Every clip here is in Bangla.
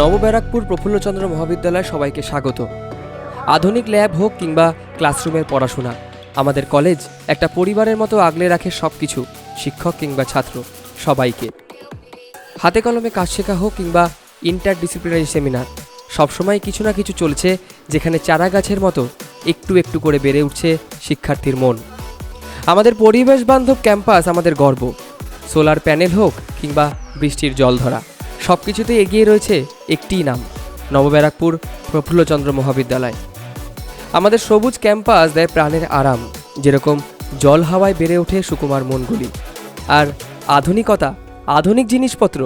নবব্যারাকপুর প্রফুল্লচন্দ্র মহাবিদ্যালয়ে সবাইকে স্বাগত। আধুনিক ল্যাব হোক কিংবা ক্লাসরুমের পড়াশোনা, আমাদের কলেজ একটা পরিবারের মতো আগলে রাখে সব কিছু শিক্ষক কিংবা ছাত্র, সবাইকে। হাতে কলমে কাজ শেখা হোক কিংবা ইন্টার ডিসিপ্লিনারি সেমিনার সবসময় কিছু না কিছু চলছে যেখানে চারা গাছের মতো একটু একটু করে বেড়ে উঠছে শিক্ষার্থীর মন। আমাদের পরিবেশ বান্ধব ক্যাম্পাস আমাদের গর্ব, সোলার প্যানেল হোক কিংবা বৃষ্টির জল ধরা সব কিছুতেই এগিয়ে রয়েছে একটিই নাম, নবব্যারাকপুর প্রফুল্লচন্দ্র মহাবিদ্যালয়। আমাদের সবুজ ক্যাম্পাস দেয় প্রাণের আরাম, যেরকম জল হাওয়ায় বেড়ে ওঠে সুকুমার মনগুলি। আর আধুনিকতা, আধুনিক জিনিসপত্র,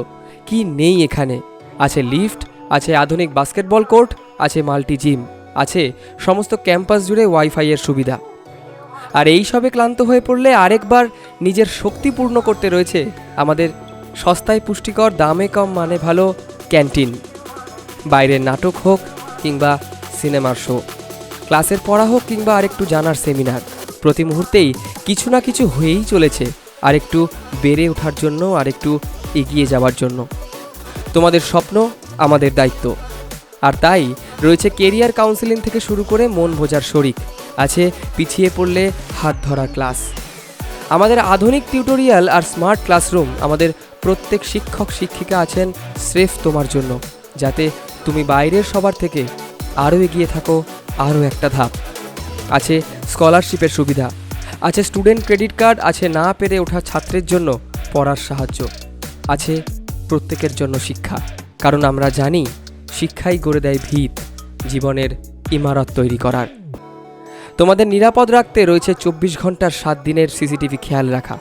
কি নেই এখানে? আছে লিফট, আছে আধুনিক বাস্কেটবল কোর্ট, আছে মাল্টি জিম, আছে সমস্ত ক্যাম্পাস জুড়ে ওয়াইফাইয়ের সুবিধা। আর এই সবে ক্লান্ত হয়ে পড়লে আরেকবার নিজের শক্তি পূর্ণ করতে রয়েছে আমাদের সস্তায় পুষ্টিকর, দামে কম মানে ভালো ক্যান্টিন। বাইরের নাটক হোক কিংবা সিনেমার শো। ক্লাসের পড়া হোক কিংবা আরেকটু জানার সেমিনার। প্রতি মুহূর্তেই কিছু না কিছু হয়েই চলেছে, আরেকটু বেড়ে ওঠার জন্য, আরেকটু এগিয়ে যাওয়ার জন্য। তোমাদের স্বপ্ন আমাদের দায়িত্ব। আর তাই রয়েছে কেরিয়ার কাউন্সেলিং থেকে শুরু করে মন বোঝার শরিক। আছে পিছিয়ে পড়লে হাত ধরা ক্লাস। আমাদের আধুনিক টিউটোরিয়াল আর স্মার্ট ক্লাসরুম আমাদের প্রত্যেক শিক্ষক শিক্ষিকা আছেন স্রেফ তোমার জন্য। যাতে তুমি বাইরের সবার থেকে আরও এগিয়ে থাকো, আরও একটা ধাপ। আছে স্কলারশিপের সুবিধা, আছে স্টুডেন্ট ক্রেডিট কার্ড, আছে না পেরে ওঠা ছাত্রের জন্য পড়ার সাহায্য, আছে প্রত্যেকের জন্য শিক্ষা। কারণ আমরা জানি, শিক্ষাই গড়ে দেয় ভিত, জীবনের ইমারত তৈরি করার। তোমাদের নিরাপদ রাখতে রয়েছে চব্বিশ ঘণ্টার সাত দিনের সিসিটিভি খেয়াল রাখা।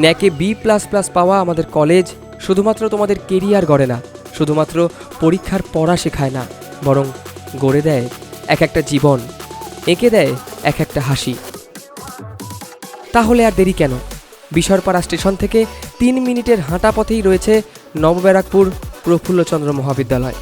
ন্যাকে বি প্লাস প্লাস পাওয়া আমাদের কলেজ শুধুমাত্র তোমাদের কেরিয়ার গড়ে না, শুধুমাত্র পরীক্ষার পড়া শেখায় না, বরং গড়ে দেয় এক একটা জীবন, এঁকে দেয় এক একটা হাসি। তাহলে আর দেরি কেন? বিশরপাড়া স্টেশন থেকে তিন মিনিটের হাঁটা পথেই রয়েছে নবব্যারাকপুর প্রফুল্লচন্দ্র মহাবিদ্যালয়।